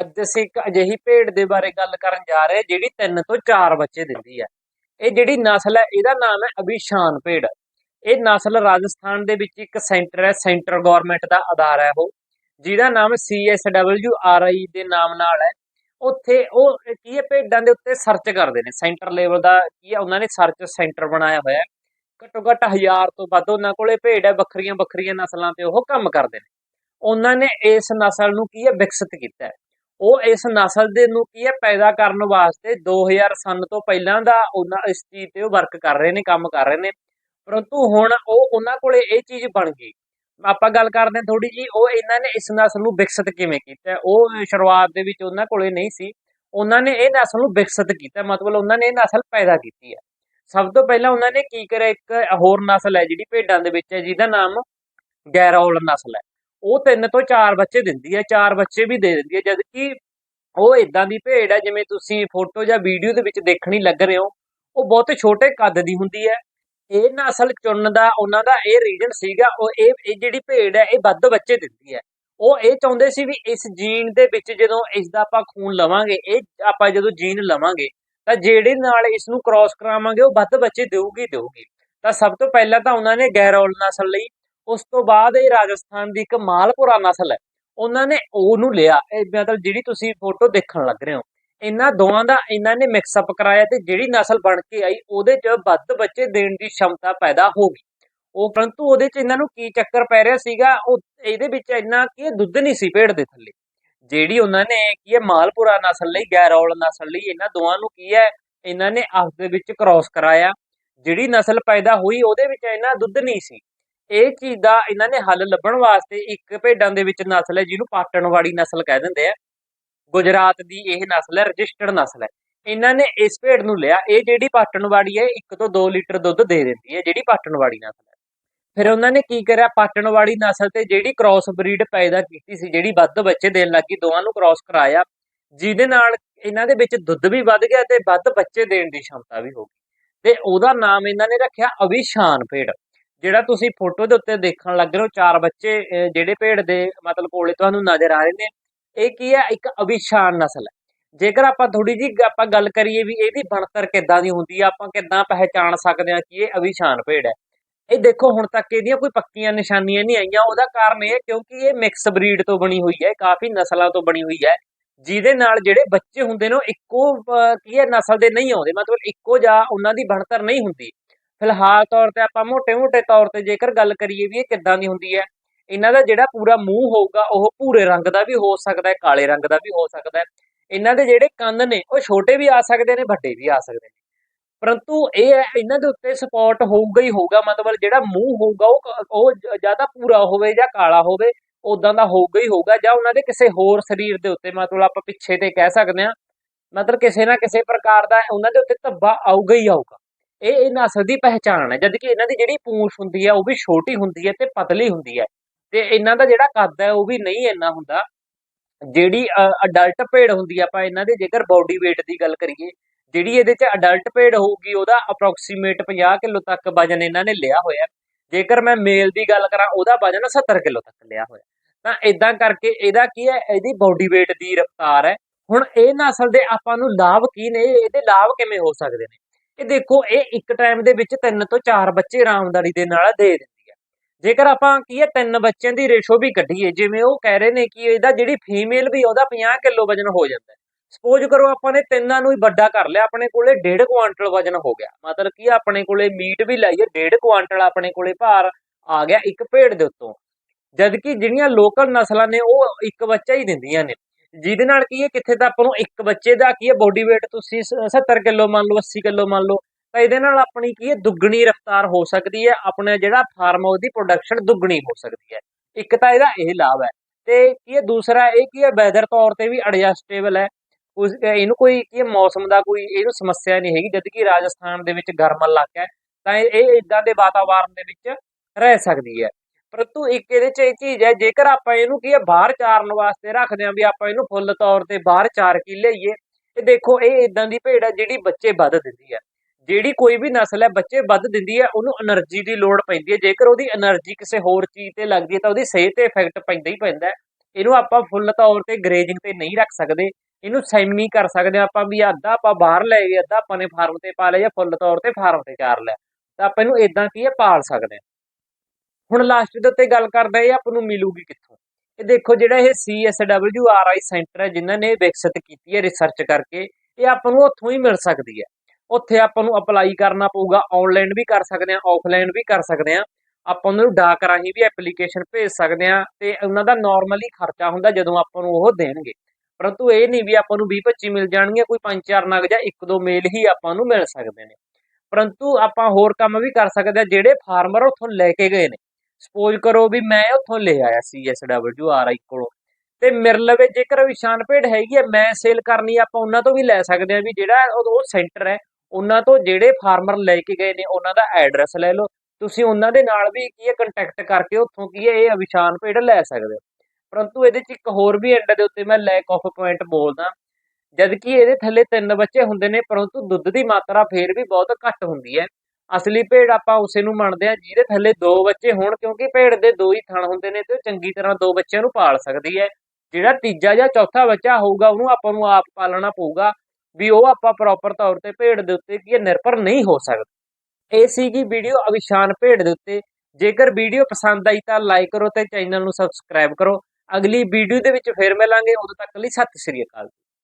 ਅੱਜ ਅਸੀਂ ਇੱਕ ਅਜਿਹੀ ਭੇਡ ਦੇ ਬਾਰੇ ਗੱਲ ਕਰਨ ਜਾ ਰਹੇ ਜਿਹੜੀ ਤਿੰਨ ਤੋਂ ਚਾਰ ਬੱਚੇ ਦਿੰਦੀ ਹੈ। ਇਹ ਜਿਹੜੀ ਨਸਲ ਹੈ, ਇਹਦਾ ਨਾਮ ਹੈ ਅਭਿਸ਼ਾਨ ਭੇਡ। ਇਹ ਨਸਲ ਰਾਜਸਥਾਨ ਦੇ ਵਿੱਚ ਇੱਕ ਸੈਂਟਰ ਹੈ, ਸੈਂਟਰ ਗਵਰਨਮੈਂਟ ਦਾ ਅਦਾਰਾ ਹੈ ਉਹ, ਜਿਹਦਾ ਨਾਮ CSWRI ਦੇ ਨਾਮ ਨਾਲ ਹੈ। ਉੱਥੇ ਉਹ ਕੀ ਹੈ, ਭੇਡਾਂ ਦੇ ਉੱਤੇ ਸਰਚ ਕਰਦੇ ਨੇ। ਸੈਂਟਰ ਲੈਵਲ ਦਾ ਕੀ ਹੈ, ਉਹਨਾਂ ਨੇ ਸਰਚ ਸੈਂਟਰ ਬਣਾਇਆ ਹੋਇਆ ਹੈ। ਘੱਟੋ ਘੱਟ ਹਜ਼ਾਰ ਤੋਂ ਵੱਧ ਉਹਨਾਂ ਕੋਲੇ ਭੇਡ ਹੈ ਵੱਖਰੀਆਂ ਵੱਖਰੀਆਂ ਨਸਲਾਂ ਤੇ ਉਹ ਕੰਮ ਕਰਦੇ ਨੇ। ਉਹਨਾਂ ਨੇ ਇਸ ਨਸਲ ਨੂੰ ਕੀ ਹੈ, ਵਿਕਸਿਤ ਕੀਤਾ ਹੈ। ਉਹ ਇਸ ਨਸਲ ਦੇ ਨੂੰ ਕੀ ਹੈ, ਪੈਦਾ ਕਰਨ ਵਾਸਤੇ 2000 ਸਨ ਤੋਂ ਪਹਿਲਾਂ ਦਾ ਉਹਨਾਂ ਇਸ ਚੀਜ਼ ਤੇ ਉਹ ਵਰਕ ਕਰ ਰਹੇ ਨੇ, ਕੰਮ ਕਰ ਰਹੇ ਨੇ। ਪਰੰਤੂ ਹੁਣ ਉਹ ਉਹਨਾਂ ਕੋਲੇ ਇਹ ਚੀਜ਼ ਬਣ ਗਈ। ਆਪਾਂ ਗੱਲ ਕਰਦੇ ਹਾਂ ਥੋੜੀ ਜੀ ਉਹ ਇਹਨਾਂ ਨੇ ਇਸ ਨਸਲ ਨੂੰ ਵਿਕਸਿਤ ਕਿਵੇਂ ਕੀਤਾ ਉਹ ਸ਼ੁਰੂਆਤ ਦੇ ਵਿੱਚ ਉਹਨਾਂ ਕੋਲੇ ਨਹੀਂ ਸੀ। ਉਹਨਾਂ ਨੇ ਇਹ ਨਸਲ ਨੂੰ ਵਿਕਸਿਤ ਕੀਤਾ, ਮਤਲਬ ਉਹਨਾਂ ਨੇ ਇਹ ਨਸਲ ਪੈਦਾ ਕੀਤੀ ਹੈ। ਸਭ ਤੋਂ ਪਹਿਲਾਂ ਉਹਨਾਂ ਨੇ ਕੀ ਕਰਿਆ, ਇੱਕ ਹੋਰ ਨਸਲ ਹੈ ਜਿਹੜੀ ਭੇਡਾਂ ਦੇ ਵਿੱਚ ਹੈ, ਜਿਹਦਾ ਨਾਮ ਗੈਰੋਲ ਨਸਲ ਹੈ। ਉਹ ਤਿੰਨ ਤੋਂ ਚਾਰ ਬੱਚੇ ਦਿੰਦੀ ਹੈ, ਚਾਰ ਬੱਚੇ ਵੀ ਦੇ ਦਿੰਦੀ ਹੈ ਜਦ ਕਿ ਉਹ ਇਦਾਂ ਦੀ ਭੇਡ ਹੈ, ਜਿਵੇਂ ਤੁਸੀਂ ਫੋਟੋ ਜਾਂ ਵੀਡੀਓ ਦੇ ਵਿੱਚ ਦੇਖਣੀ ਲੱਗ ਰਹੇ ਹੋ, ਉਹ ਬਹੁਤ ਛੋਟੇ ਕੱਦ ਦੀ ਹੁੰਦੀ ਹੈ। ਇਹ ਨਸਲ ਚੁਣਨ ਦਾ, ਉਹਨਾਂ ਦਾ ਇਹ ਰੀਜਨ ਸੀਗਾ, ਉਹ ਇਹ ਇਹ ਜਿਹੜੀ ਭੇਡ ਹੈ, ਇਹ ਵੱਧ ਬੱਚੇ ਦਿੰਦੀ ਹੈ। ਉਹ ਇਹ ਚਾਹੁੰਦੇ ਸੀ ਵੀ ਇਸ ਜੀਨ ਦੇ ਵਿੱਚ ਜਦੋਂ ਇਸ ਦਾ ਆਪਾਂ ਖੂਨ ਲਵਾਂਗੇ, ਇਹ ਆਪਾਂ ਜਦੋਂ ਜੀਨ ਲਵਾਂਗੇ, ਤਾਂ ਜਿਹੜੇ ਨਾਲ ਇਸ ਨੂੰ ਕ੍ਰਾਸ ਕਰਾਵਾਂਗੇ, ਉਹ ਵੱਧ ਬੱਚੇ ਦੇਊਗੀ ਦੇਊਗੀ। ਤਾਂ ਸਭ ਤੋਂ ਪਹਿਲਾਂ ਤਾਂ ਉਹਨਾਂ ਨੇ ਗੈਰੋਲ ਨਸਲ ਲਈ ਉਸ ਤੋਂ ਬਾਅਦ ਇਹ ਰਾਜਸਥਾਨ ਦੀ ਇੱਕ ਮਾਲਪੁਰਾ ਨਸਲ ਹੈ। ਉਹਨਾਂ ਨੇ ਉਹਨੂੰ ਲਿਆ। ਇਹ ਮਤਲਬ ਜਿਹੜੀ ਤੁਸੀਂ ਫੋਟੋ ਦੇਖਣ ਲੱਗ ਰਹੇ ਹੋ, ਇਹਨਾਂ ਦੋਵਾਂ ਦਾ ਇਹਨਾਂ ਨੇ ਮਿਕਸ ਅਪ ਕਰਾਇਆ ਤੇ ਜਿਹੜੀ ਨਸਲ ਬਣ ਕੇ ਆਈ, ਉਹਦੇ 'ਚ ਵੱਧ ਬੱਚੇ ਦੇਣ ਦੀ ਸ਼ਮਤਾ ਪੈਦਾ ਹੋ ਗਈ। ਉਹ ਪਰੰਤੂ ਉਹਦੇ 'ਚ ਇਹਨਾਂ ਨੂੰ ਕੀ ਚੱਕਰ ਪੈ ਰਿਹਾ ਸੀਗਾ, ਉਹ ਇਹਦੇ ਵਿੱਚ ਇੰਨਾ ਕੀ ਦੁੱਧ ਨਹੀਂ ਸੀ ਭੇਡ ਦੇ ਥੱਲੇ। ਜਿਹੜੀ ਉਹਨਾਂ ਨੇ ਕੀ ਹੈ, ਮਾਲਪੁਰਾ ਨਸਲ ਲਈ, ਗੈਰੌਲ ਨਸਲ ਲਈ, ਇਹਨਾਂ ਦੋਵਾਂ ਨੂੰ ਕੀ ਹੈ, ਇਹਨਾਂ ਨੇ ਆਪਸ ਦੇ ਵਿੱਚ ਕ੍ਰਾਸ ਕਰਾਇਆ। ਜਿਹੜੀ ਨਸਲ ਪੈਦਾ ਹੋਈ, ਉਹਦੇ ਵਿੱਚ ਇਹਨਾਂ ਦੁੱਧ ਨਹੀਂ ਸੀ। ਇਹ ਚੀਜ਼ ਦਾ ਇਹਨਾਂ ਨੇ ਹੱਲ ਲੱਭਣ ਵਾਸਤੇ ਇੱਕ ਭੇਡਾਂ ਦੇ ਵਿੱਚ ਨਸਲ ਹੈ, ਜਿਹਨੂੰ ਪਾਟਣਵਾੜੀ ਨਸਲ ਕਹਿ ਦਿੰਦੇ ਆ। ਗੁਜਰਾਤ ਦੀ ਇਹ ਨਸਲ ਹੈ, ਰਜਿਸਟਰਡ ਨਸਲ ਹੈ। ਇਹਨਾਂ ਨੇ ਇਸ ਭੇਡ ਨੂੰ ਲਿਆ, ਇਹ ਜਿਹੜੀ ਪਾਟਣਵਾੜੀ ਹੈ 1 ਤੋਂ 2 ਲੀਟਰ ਦੁੱਧ ਦੇ ਦਿੰਦੀ ਹੈ, ਜਿਹੜੀ ਪਾਟਣਵਾੜੀ ਨਸਲ ਹੈ। ਫਿਰ ਉਹਨਾਂ ਨੇ ਕੀ ਕਰਿਆ ਪਾਟਣਵਾੜੀ ਨਸਲ ਤੇ ਜਿਹੜੀ ਕ੍ਰਾਸ ਬਰੀਡ ਪੈਦਾ ਕੀਤੀ ਸੀ, ਜਿਹੜੀ ਵੱਧ ਬੱਚੇ ਦੇਣ ਲੱਗੀ, ਦੋਵਾਂ ਨੂੰ ਕ੍ਰਾਸ ਕਰਾਇਆ, ਜਿਹਦੇ ਨਾਲ ਇਹਨਾਂ ਦੇ ਵਿੱਚ ਦੁੱਧ ਵੀ ਵੱਧ ਗਿਆ ਤੇ ਵੱਧ ਬੱਚੇ ਦੇਣ ਦੀ ਸ਼ਮਤਾ ਵੀ ਹੋ ਗਈ। ਤੇ ਉਹਦਾ ਨਾਮ ਇਹਨਾਂ ਨੇ ਰੱਖਿਆ ਅਵਿਸ਼ਾਨ ਭੇਡ। ਜਿਹੜਾ ਤੁਸੀਂ ਫੋਟੋ ਦੇ ਉੱਤੇ ਦੇਖਣ ਲੱਗ ਰਹੇ ਹੋ, ਚਾਰ ਬੱਚੇ ਜਿਹੜੇ ਭੇਡ ਦੇ ਮਤਲਬ ਕੋਲੇ ਤੁਹਾਨੂੰ ਨਜ਼ਰ ਆ ਰਹੇ ਨੇ, ਇਹ ਕੀ ਹੈ? ਇੱਕ ਅਵਿਸ਼ਾਨ ਨਸਲ ਹੈ। ਜੇਕਰ ਆਪਾਂ ਥੋੜੀ ਜੀ ਆਪਾਂ ਗੱਲ ਕਰੀਏ ਵੀ ਇਹਦੀ ਬਣਤਰ ਕਿੱਦਾਂ ਦੀ ਹੁੰਦੀ ਆ, ਆਪਾਂ ਕਿੱਦਾਂ ਪਹਿਚਾਣ ਸਕਦੇ ਹਾਂ ਕਿ ਇਹ ਅਵਿਸ਼ਾਨ ਭੇਡ ਹੈ। ਇਹ ਦੇਖੋ, ਹੁਣ ਤੱਕ ਇਹਦੀਆਂ ਕੋਈ ਪੱਕੀਆਂ ਨਿਸ਼ਾਨੀਆਂ ਨਹੀਂ ਆਈਆਂ। ਉਹਦਾ ਕਾਰਨ ਇਹ ਕਿਉਂਕਿ ਇਹ ਮਿਕਸ ਬਰੀਡ ਤੋਂ ਬਣੀ ਹੋਈ ਹੈ ਕਾਫੀ ਨਸਲਾਂ ਤੋਂ ਬਣੀ ਹੋਈ ਹੈ। ਜਿਹਦੇ ਨਾਲ ਜਿਹੜੇ ਬੱਚੇ ਹੁੰਦੇ ਨੇ, ਉਹ ਇੱਕੋ ਕੀ ਹੈ, ਨਸਲ ਦੇ ਨਹੀਂ ਆਉਂਦੇ। ਮਤਲਬ ਇੱਕੋ ਜਾਂ ਉਹਨਾਂ ਦੀ ਬਣਤਰ ਨਹੀਂ ਹੁੰਦੀ। ਫਿਲਹਾਲ ਤੌਰ ਤੇ ਆਪਾਂ ਮੋਟੇ ਮੋਟੇ ਤੌਰ ਤੇ ਜੇਕਰ ਗੱਲ ਕਰੀਏ ਵੀ ਇਹ ਕਿੱਦਾਂ ਦੀ ਹੁੰਦੀ ਹੈ, ਇਹਨਾਂ ਦਾ ਜਿਹੜਾ ਪੂਰਾ ਮੂੰਹ ਹੋਊਗਾ, ਉਹ ਭੂਰੇ ਰੰਗ ਦਾ ਵੀ ਹੋ ਸਕਦਾ ਹੈ, ਕਾਲੇ ਰੰਗ ਦਾ ਵੀ ਹੋ ਸਕਦਾ ਹੈ। ਇਹਨਾਂ ਦੇ ਜਿਹੜੇ ਕੰਨ ਨੇ, ਉਹ ਛੋਟੇ ਵੀ ਆ ਸਕਦੇ ਨੇ, ਵੱਡੇ ਵੀ ਆ ਸਕਦੇ ਨੇ। ਪਰੰਤੂ ਇਹ ਹੈ, ਇਹਨਾਂ ਦੇ ਉੱਤੇ ਸਪੋਰਟ ਹੋਊਗਾ ਹੀ ਹੋਊਗਾ, ਮਤਲਬ ਜਿਹੜਾ ਮੂੰਹ ਹੋਊਗਾ, ਉਹ ਉਹ ਜਾਂ ਪੂਰਾ ਹੋਵੇ ਜਾਂ ਕਾਲਾ ਹੋਵੇ ਉਦਾਂ ਦਾ ਹੋਊਗਾ ਹੀ ਹੋਊਗਾ, ਜਾਂ ਉਹਨਾਂ ਦੇ ਕਿਸੇ ਹੋਰ ਸਰੀਰ ਦੇ ਉੱਤੇ, ਮਤਲਬ ਆਪਾਂ ਪਿੱਛੇ ਤੇ ਕਹਿ ਸਕਦੇ ਆ ਮਤਲਬ ਕਿਸੇ ਨਾ ਕਿਸੇ ਪ੍ਰਕਾਰ ਦਾ, ਉਹਨਾਂ ਦੇ ਉੱਤੇ ਧੱਬਾ ਆਊਗਾ ਹੀ ਆਊਗਾ। ਇਹ ਇਹ ਨਸਲ ਦੀ ਪਹਿਚਾਣ ਹੈ। ਜਦ ਕਿ ਇਹਨਾਂ ਦੀ ਜਿਹੜੀ ਪੂੰਛ ਹੁੰਦੀ ਹੈ, ਉਹ ਵੀ ਛੋਟੀ ਹੁੰਦੀ ਹੈ ਤੇ ਪਤਲੀ ਹੁੰਦੀ ਹੈ। ਤੇ ਇਹਨਾਂ ਦਾ ਜਿਹੜਾ ਕੱਦ ਹੈ, ਉਹ ਵੀ ਨਹੀਂ ਇੰਨਾ ਹੁੰਦਾ। ਜਿਹੜੀ ਅਡਲਟ ਭੇਡ ਹੁੰਦੀ ਆ ਆਪਾਂ ਇਹਨਾਂ ਦੇ ਜੇਕਰ ਬਾਡੀ weight ਦੀ ਗੱਲ ਕਰੀਏ, ਜਿਹੜੀ ਇਹਦੇ ਚ ਅਡਲਟ ਭੇਡ ਹੋਊਗੀ, ਉਹਦਾ ਅਪਰੋਕਸੀਮੇਟ 50 ਕਿਲੋ ਤੱਕ ਵਜਨ ਇਹਨਾਂ ਨੇ ਲਿਆ ਹੋਇਆ। ਜੇਕਰ ਮੈਂ ਮੇਲ ਦੀ ਗੱਲ ਕਰਾਂ, ਉਹਦਾ ਵਜਨ 70 ਕਿਲੋ ਤੱਕ ਲਿਆ ਹੋਇਆ। ਤਾਂ ਇਦਾਂ ਕਰਕੇ ਇਹਦਾ ਕੀ ਹੈ, ਇਹਦੀ ਬਾਡੀ weight ਦੀ ਰਫਤਾਰ ਹੈ। ਹੁਣ ਇਹ ਨਸਲ ਦੇ ਆਪਾਂ ਨੂੰ ਲਾਭ ਕੀ ਨੇ, ਇਹਦੇ ਲਾਭ ਕਿਵੇਂ ਹੋ ਸਕਦੇ ਨੇ? ਇਹ ਦੇਖੋ, ਇਹ ਇੱਕ ਟਾਈਮ ਦੇ ਵਿੱਚ ਤਿੰਨ ਤੋਂ ਚਾਰ ਬੱਚੇ ਆਰਾਮਦਾਰੀ ਦੇ ਨਾਲ ਦੇ ਦਿੰਦੀ ਹੈ। ਜੇਕਰ ਆਪਾਂ ਕੀ ਹੈ, ਤਿੰਨ ਬੱਚਿਆਂ ਦੀ ਰੇਸ਼ੋ ਵੀ ਕੱਢੀਏ, ਜਿਵੇਂ ਉਹ ਕਹਿ ਰਹੇ ਨੇ ਕਿ ਇਹਦਾ ਜਿਹੜੀ ਫੀਮੇਲ ਵੀ ਉਹਦਾ 50 ਕਿਲੋ ਵਜਨ ਹੋ ਜਾਂਦਾ ਸਪੋਜ਼ ਕਰੋ ਆਪਾਂ ਨੇ ਤਿੰਨਾਂ ਨੂੰ ਹੀ ਵੱਡਾ ਕਰ ਲਿਆ, ਆਪਣੇ ਕੋਲੇ 1.5 ਕੁਆਂਟਲ ਵਜਨ ਹੋ ਗਿਆ। ਮਤਲਬ ਕਿ ਆਪਣੇ ਕੋਲੇ ਮੀਟ ਵੀ ਲਾਈਏ 1.5 ਕੁਆਂਟਲ ਆਪਣੇ ਕੋਲੇ ਭਾਰ ਆ ਗਿਆ ਇੱਕ ਭੇਡ ਦੇ ਉੱਤੋਂ। ਜਦਕਿ ਜਿਹੜੀਆਂ ਲੋਕਲ ਨਸਲਾਂ ਨੇ ਉਹ ਇੱਕ ਬੱਚਾ ਹੀ ਦਿੰਦੀਆਂ ਨੇ। ਜਿਹਦੇ ਨਾਲ ਕੀ ਹੈ, ਕਿੱਥੇ ਤਾਂ ਆਪਾਂ ਨੂੰ ਇੱਕ ਬੱਚੇ ਦਾ ਕੀ ਹੈ ਬੋਡੀ weight ਤੁਸੀਂ ਸ- 70 ਕਿਲੋ ਮੰਨ ਲਓ 80 ਕਿਲੋ ਮੰਨ ਲਓ, ਤਾਂ ਇਹਦੇ ਨਾਲ ਆਪਣੀ ਕੀ ਹੈ, ਦੁੱਗਣੀ ਰਫ਼ਤਾਰ ਹੋ ਸਕਦੀ ਹੈ, ਆਪਣਾ ਜਿਹੜਾ ਫਾਰਮ ਉਹਦੀ ਪ੍ਰੋਡਕਸ਼ਨ ਦੁੱਗਣੀ ਹੋ ਸਕਦੀ ਹੈ। ਇੱਕ ਤਾਂ ਇਹਦਾ ਇਹ ਲਾਭ ਹੈ। ਤੇ ਕੀ ਹੈ, ਦੂਸਰਾ ਇਹ ਕੀ ਹੈ ਵੈਦਰ ਤੌਰ ਤੇ ਵੀ ਐਡਜਸਟੇਬਲ ਹੈ। ਉਸ, ਇਹਨੂੰ ਕੋਈ ਕੀ ਹੈ, ਮੌਸਮ ਦਾ ਕੋਈ ਇਹਨੂੰ ਸਮੱਸਿਆ ਨਹੀਂ ਹੈਗੀ, ਜਦ ਕਿ ਰਾਜਸਥਾਨ ਦੇ ਵਿੱਚ ਗਰਮ ਇਲਾਕਾ ਹੈ, ਤਾਂ ਇਹ ਇਹ ਇਦਾਂ ਦੇ ਵਾਤਾਵਰਣ ਦੇ ਵਿੱਚ ਰਹਿ ਸਕਦੀ ਹੈ। ਪਰੰਤੂ ਇੱਕ ਇਹਦੇ ਚ ਇਹ ਚੀਜ਼ ਹੈ, ਜੇਕਰ ਆਪਾਂ ਇਹਨੂੰ ਕੀ ਹੈ, ਬਾਹਰ ਚਾਰਨ ਵਾਸਤੇ ਰੱਖਦੇ ਆਂ ਵੀ ਆਪਾਂ ਇਹਨੂੰ ਫੁੱਲ ਤੌਰ ਤੇ ਬਾਹਰ ਚਾਰ ਕੇ ਲਈਏ ਇਹ ਦੇਖੋ ਇਹ ਇਦਾਂ ਦੀ ਭੇਡ ਹੈ ਜਿਹੜੀ ਬੱਚੇ ਵੱਧ ਦਿੰਦੀ ਹੈ। ਜਿਹੜੀ ਕੋਈ ਵੀ ਨਸਲ ਹੈ, ਬੱਚੇ ਵੱਧ ਦਿੰਦੀ ਹੈ, ਉਹਨੂੰ એનર્ਜੀ ਦੀ ਲੋੜ ਪੈਂਦੀ ਹੈ। ਜੇਕਰ ਉਹਦੀ એનર્ਜੀ ਕਿਸੇ ਹੋਰ ਚੀਜ਼ ਤੇ ਲੱਗਦੀ ਹੈ, ਤਾਂ ਉਹਦੀ ਸਿਹਤ ਤੇ ਇਫੈਕਟ ਪੈਂਦਾ ਹੀ ਪੈਂਦਾ ਇਹਨੂੰ ਆਪਾਂ ਫੁੱਲ ਤੌਰ ਤੇ ਗਰੇਜਿੰਗ ਤੇ ਨਹੀਂ ਰੱਖ ਸਕਦੇ। ਇਹਨੂੰ ਸੈਮੀ ਕਰ ਸਕਦੇ ਆਪਾਂ ਵੀ ਅੱਧਾ ਆਪਾਂ ਬਾਹਰ ਲੈ ਗਏ, ਅੱਧਾ ਆਪਾਂ ਨੇ ਫਾਰਮ ਤੇ ਪਾ ਲਿਆ ਜਾਂ ਫੁੱਲ ਤੌਰ ਤੇ ਫਾਰਮ ਤੇ ਚਾਰ ਲਿਆ। ਤਾਂ ਆਪਾਂ ਇਹਨੂੰ ਇਦਾਂ ਕੀ ਹੈ, ਪਾਲ ਸਕਦੇ ਹਾਂ। ਹੁਣ ਲਾਸਟ ਦੇ ਉੱਤੇ ਗੱਲ ਕਰਦਾ ਇਹ ਆਪਾਂ ਨੂੰ ਮਿਲੂਗੀ ਕਿੱਥੋਂ? ਇਹ ਦੇਖੋ ਜਿਹੜਾ ਇਹ CSWRI ਸੈਂਟਰ ਹੈ, ਜਿਨ੍ਹਾਂ ਨੇ ਵਿਕਸਿਤ ਕੀਤੀ ਹੈ ਰਿਸਰਚ ਕਰਕੇ, ਇਹ ਆਪਾਂ ਨੂੰ ਉੱਥੋਂ ਹੀ ਮਿਲ ਸਕਦੀ ਹੈ। ਉੱਥੇ ਆਪਾਂ ਨੂੰ ਅਪਲਾਈ ਕਰਨਾ ਪਊਗਾ ਆਨਲਾਈਨ ਵੀ ਕਰ ਸਕਦੇ ਹਾਂ ਆਫਲਾਈਨ ਵੀ ਕਰ ਸਕਦੇ ਹਾਂ। ਆਪਾਂ ਨੂੰ ਡਾਕ ਰਾਹੀਂ ਵੀ ਐਪਲੀਕੇਸ਼ਨ ਭੇਜ ਸਕਦੇ ਹਾਂ ਤੇ ਉਹਨਾਂ ਦਾ ਨਾਰਮਲੀ ਖਰਚਾ ਹੁੰਦਾ ਜਦੋਂ ਆਪਾਂ ਨੂੰ ਉਹ ਦੇਣਗੇ। ਪਰੰਤੂ ਇਹ ਨਹੀਂ ਵੀ ਆਪਾਂ ਨੂੰ 20 25 ਮਿਲ ਜਾਣਗੀਆਂ, ਕੋਈ ਪੰਜ ਚਾਰ ਨਗ ਜਾਂ ਇੱਕ ਦੋ ਮੇਲ ਹੀ ਆਪਾਂ ਨੂੰ ਮਿਲ ਸਕਦੇ ਨੇ। ਪਰੰਤੂ ਆਪਾਂ ਹੋਰ ਕੰਮ ਵੀ ਕਰ ਸਕਦੇ ਹਾਂ, ਜਿਹੜੇ ਫਾਰਮਰ ਉੱਥੋਂ ਲੈ ਕੇ ਗਏ ਨੇ। ਸਪੋਜ਼ ਕਰੋ ਵੀ ਮੈਂ ਉੱਥੋਂ ਲੈ ਆਇਆ CSWRI ਕੋਲੋਂ। ਤੇ ਮੇਰੇ ਲਵੇ ਜੇਕਰ ਵਿਸ਼ਾਨ ਭੇਡ ਹੈਗੀ ਹੈ, ਮੈਂ ਸੇਲ ਕਰਨੀ ਆਪਾਂ ਉਹਨਾਂ ਤੋਂ ਵੀ ਲੈ ਸਕਦੇ ਹਾਂ ਵੀ ਜਿਹੜਾ ਉਹ ਸੈਂਟਰ ਹੈ, ਉਹਨਾਂ ਤੋਂ ਜਿਹੜੇ ਫਾਰਮਰ ਲੈ ਕੇ ਗਏ ਨੇ, ਉਹਨਾਂ ਦਾ ਐਡਰੈਸ ਲੈ ਲਓ। ਤੁਸੀਂ ਉਹਨਾਂ ਦੇ ਨਾਲ ਵੀ ਕੀ ਹੈ ਕੰਟੈਕਟ ਕਰਕੇ ਉੱਥੋਂ ਕੀ ਹੈ, ਇਹ ਵਿਸ਼ਾਨ ਭੇਡ ਲੈ ਸਕਦੇ ਹੋ। ਪਰੰਤੂ ਇਹਦੇ 'ਚ ਇੱਕ ਹੋਰ ਵੀ ਐਂਡ ਦੇ ਉੱਤੇ ਮੈਂ ਲੈਕ ਆਫ ਪੁਆਇੰਟ ਬੋਲਦਾ। ਜਦ ਕਿ ਇਹਦੇ ਥੱਲੇ ਤਿੰਨ ਬੱਚੇ ਹੁੰਦੇ ਨੇ, ਪਰੰਤੂ ਦੁੱਧ ਦੀ ਮਾਤਰਾ ਫੇਰ ਵੀ ਬਹੁਤ ਘੱਟ ਹੁੰਦੀ ਹੈ। ਅਸਲੀ ਭੇਡ ਆਪਾਂ ਉਸੇ ਨੂੰ ਮੰਨਦੇ ਆ ਜਿਹਦੇ ਥੱਲੇ ਦੋ ਬੱਚੇ ਹੋਣ, ਕਿਉਂਕਿ ਭੇਡ ਦੇ ਦੋ ਹੀ ਥਣ ਹੁੰਦੇ ਨੇ ਤੇ ਉਹ ਚੰਗੀ ਤਰ੍ਹਾਂ ਦੋ ਬੱਚਿਆਂ ਨੂੰ ਪਾਲ ਸਕਦੀ ਹੈ। ਜਿਹੜਾ ਤੀਜਾ ਜਾਂ ਚੌਥਾ ਬੱਚਾ ਹੋਊਗਾ, ਉਹਨੂੰ ਆਪਾਂ ਨੂੰ ਆਪ ਪਾਲਣਾ ਪਊਗਾ ਵੀ ਉਹ ਆਪਾਂ ਪ੍ਰੋਪਰ ਤੌਰ ਤੇ ਭੇਡ ਦੇ ਉੱਤੇ ਕੀ ਹੈ, ਨਿਰਭਰ ਨਹੀਂ ਹੋ ਸਕਦਾ। ਇਹ ਸੀਗੀ ਵੀਡੀਓ ਅਵਿਸ਼ਾਨ ਭੇਡ ਦੇ ਉੱਤੇ। ਜੇਕਰ ਵੀਡੀਓ ਪਸੰਦ ਆਈ ਤਾਂ ਲਾਈਕ ਕਰੋ ਤੇ ਚੈਨਲ ਨੂੰ ਸਬਸਕ੍ਰਾਈਬ ਕਰੋ। ਅਗਲੀ ਵੀਡੀਓ ਦੇ ਵਿੱਚ ਫੇਰ ਮਿਲਾਂਗੇ। ਉਦੋਂ ਤੱਕ ਲਈ ਸਤਿ ਸ਼੍ਰੀ ਅਕਾਲ।